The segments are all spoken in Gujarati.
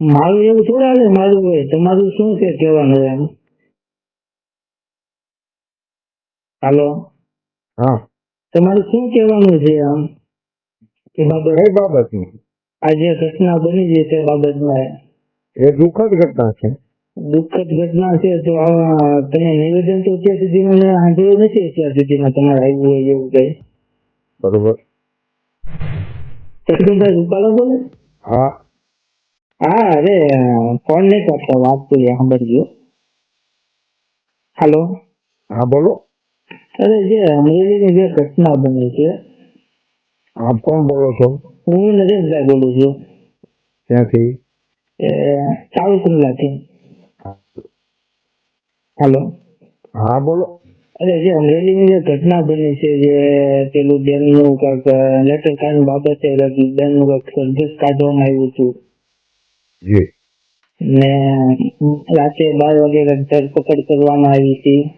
મારું એવું થોડા હાલે મારું હોય. તમારું શું છે કહેવાનું એમ? હાલો? હા. તમારું શું કહેવાનું છે આમ? એ બાબત? એ બાબતની? આ જે ઘટના બની છે તે બાબતમાં એ દુઃખદ ઘટના છે. દુઃખદ ઘટના છે તો તમે નિવેદન તો અત્યાર સુધી મને સાંભળ્યું નથી અત્યાર સુધીમાં તમારે આવ્યું હોય એવું કઈ? બરોબર. રૂપાલા બોલે? હા. હા અરે ફોન નહીં કરતા વાત કરી ગયો હાલો હા બોલો. અરે જે અમરેલીની જે ઘટના બની છે. આપ કોણ બોલો છો? હું નરેશભાઈ બોલું છું. ક્યાંથી? એ ચાલુ કુંડલાથી હાલો હા બોલો. અરે જે અમરેલીની જે ઘટના બની છે જે પેલું બેનનું કાંઈક લેટર કાર્ડ બાબતે બેનનું કાંઈક સર્જસ કાઢવામાં આવ્યું હતું. જી. ને રાતે બાર વાગે ધરપકડ કરવામાં આવી હતી.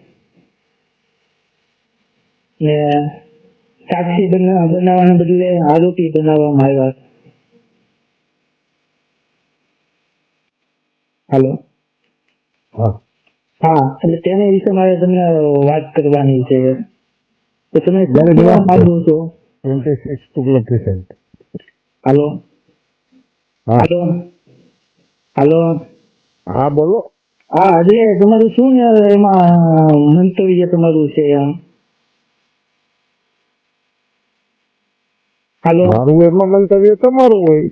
ને સાક્ષી બના- બનાવવાના બદલે આરોપી બનાવવામાં આવ્યા. હાલો? હા. હા એટલે તેના વિશે મારે તમને વાત કરવાની છે. તો તમે માંગો છો? હાલો? હાલો? હાલો. હા બોલો. હા એટલે તમારું શું એમાં મંતવ્ય તમારું છે એમ? હાલો. મારું એમાં મંતવ્ય તમારું હોય.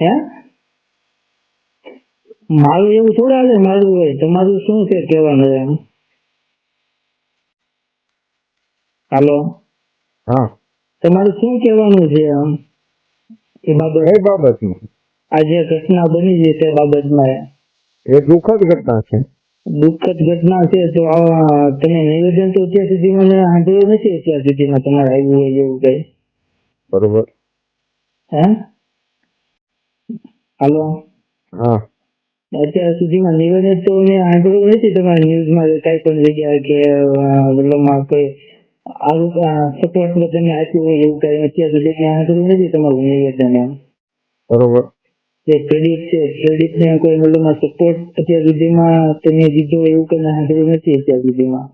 હે? મારું એવું થોડા છે મારું હોય. તમારું શું છે કહેવાનું એમ? હાલો. હા. તમારું શું કહેવાનું છે એમ? એ બાબત. એ બાબતની. આ જે ઘટના બની છે તે બાબતમાં એ દુઃખદ ઘટના છે દુઃખદ ઘટના છે તો આ તમે નિવેદન તો અત્યાર સુધી મને સાંભળ્યું નથી અત્યાર સુધીમાં તમારે આવ્યું હોય એવું કઈ બરોબર હે હાલો હા અત્યાર સુધીમાં નિવેદન તો મેં સાંભળ્યું નથી તમારા ન્યૂઝમાં કઈ પણ જગ્યાએ કે અ, મતલબમાં કોઈ આવું સપોર્ટ તમે આપ્યું હોય એવું કઈ અત્યાર સુધી મેં સાંભળ્યું નથી તમારું નિવેદન એમ બરોબર જે ક્રેડિટ છે ક્રેડિટ ને કોઈ મતલબમાં સપોર્ટ અત્યાર સુધીમાં તમે દીધો એવું કઈ સાંભળ્યું નથી અત્યાર સુધીમાં.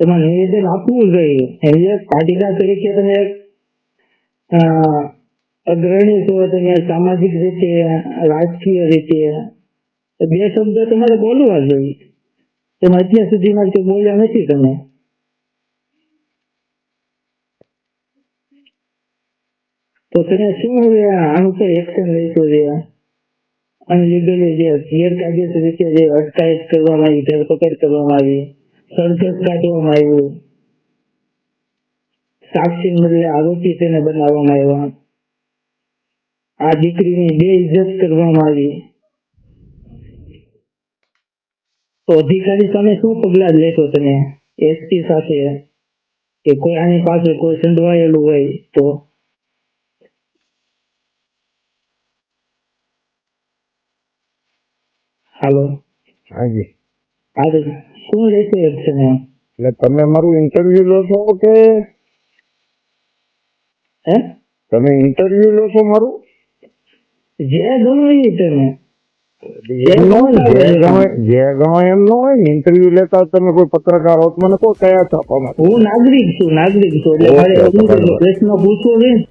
તમારે નિવેદન આપવું જોઈએ. એટલે પાટીદાર તરીકે તમે એક અગ્રણી છો, તમે સામાજિક રીતે, રાજકીય રીતે બે શબ્દ તમારે બોલવા જોઈએ. તમે અત્યાર સુધીમાં બોલ્યા નથી તમે. તો તેને શું હવે આનું કઈ એક્શન લઈશું છે અનલીગલી જે ગેરકાયદેસર રીતે જે અટકાયત કરવામાં આવી, ધરપકડ કરવામાં આવી, સરઘસ કાઢવામાં આવ્યું, સાક્ષી બદલે આરોપી તેને બનાવવામાં આવ્યા. આ દીકરીની બે ઇજ્જત કરવામાં આવી. તો અધિકારી સામે શું પગલા લેશો તમે? એસપી સાથે કે કોઈ આની પાસે કોઈ સંડવાયેલું હોય તો? હાલો. હાજી. આ શું રહેશે એક્શન એમ એટલે તમે મારું ઇન્ટરવ્યુ લો છો કે? હે? તમે ઇન્ટરવ્યુ લો છો મારું? જે ગણો એ તમે એમ ન હોય, જે એમ ન હોય ને ઇન્ટરવ્યુ લેતા તમે કોઈ પત્રકાર હોત મને કહો કયા છાપામાં? હું નાગરિક છું નાગરિક છું. એટલે મારે. પ્રશ્ન પૂછવો છે